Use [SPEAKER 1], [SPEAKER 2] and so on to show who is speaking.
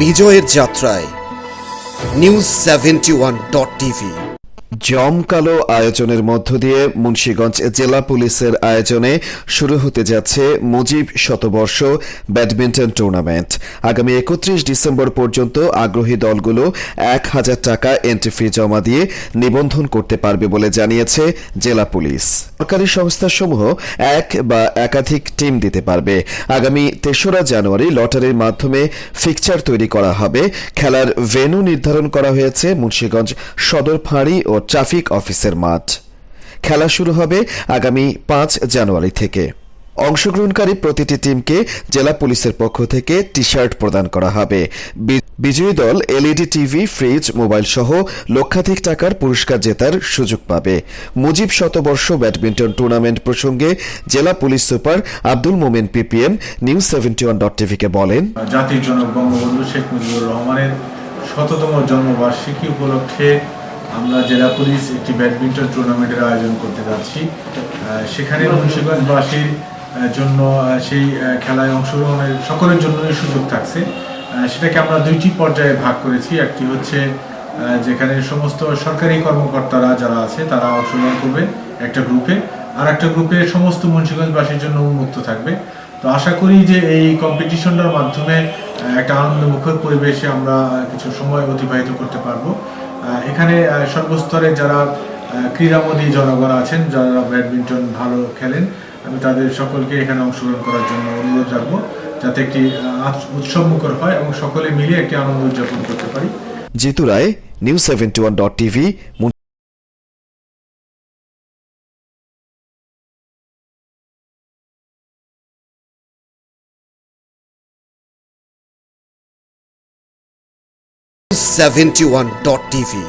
[SPEAKER 1] বিজয়ের যাত্রায় news seventy one dot TV.
[SPEAKER 2] জমকালো আয়োজনের মধ্য দিয়ে মুন্সীগঞ্জ জেলা পুলিশের আয়োজনে শুরু হতে যাচ্ছে মুজিব শতবর্ষ ব্যাডমিন্টন টুর্নামেন্ট। আগামী একত্রিশ ডিসেম্বর পর্যন্ত আগ্রহী দলগুলো এক হাজার টাকা এন্ট্রি ফি জমা দিয়ে নিবন্ধন করতে পারবে বলে জানিয়েছে জেলা পুলিশ। সরকারি সংস্থাসমূহ এক বা একাধিক টিম দিতে পারবে। আগামী তেসরা জানুয়ারি লটারির মাধ্যমে ফিকচার তৈরি করা হবে। খেলার ভেন্যু নির্ধারণ করা হয়েছে মুন্সীগঞ্জ সদর ফাঁড়ি ও ট্রাফিক অফিসের মাঠ। খেলা শুরু হবে আগামী পাঁচ জানুয়ারি থেকে। অংশগ্রহণকারী প্রতিটি টিমকে জেলা পুলিশের পক্ষ থেকে টি শার্ট প্রদান করা হবে। বিজয়ী দল এলইডি টিভি, ফ্রিজ, মোবাইল সহ লক্ষাধিক টাকার পুরস্কার জেতার সুযোগ পাবে। মুজিব শতবর্ষ ব্যাডমিন্টন টুর্নামেন্ট প্রসঙ্গে জেলা police super Abdul Momen PPM news seventy one dot টিভিকে বলেন,
[SPEAKER 3] জাতির জনক বঙ্গবন্ধু শেখ মুজিবুর রহমানের শততম জন্মবার্ষিকী উপলক্ষে আমরা জেলা পুলিশ একটি ব্যাডমিন্টন টুর্নামেন্টের আয়োজন করতে যাচ্ছি। সেখানে মুন্সিগঞ্জবাসীর জন্য সেই খেলায় অংশগ্রহণের সকলের জন্যই সুযোগ থাকছে। সেটাকে আমরা দুইটি পর্যায়ে ভাগ করেছি। একটি হচ্ছে যেখানে সমস্ত সরকারি কর্মকর্তারা যারা আছে, তারা অংশগ্রহণ করবে একটা গ্রুপে। আর একটা গ্রুপে সমস্ত মুন্সিগঞ্জবাসীর জন্য উন্মুক্ত থাকবে। তো আশা করি যে এই কম্পিটিশনটার মাধ্যমে একটা আনন্দমুখর পরিবেশে আমরা কিছু সময় অতিবাহিত করতে পারব। এখানে সর্বস্তরে যারা ক্রীড়ামোদী জনগণ আছেন, যারা ব্যাডমিন্টন ভালো খেলেন, আমি তাদের সকলকে এখানে অংশগ্রহণ করার জন্য অনুরোধ রাখব যাতে একটি উৎসবমুখর হয় এবং সকলে মিলে একটি আনন্দ উদযাপন করতে পারি।
[SPEAKER 2] Jitu Roy, news two one dot TV
[SPEAKER 1] seventy one dot TV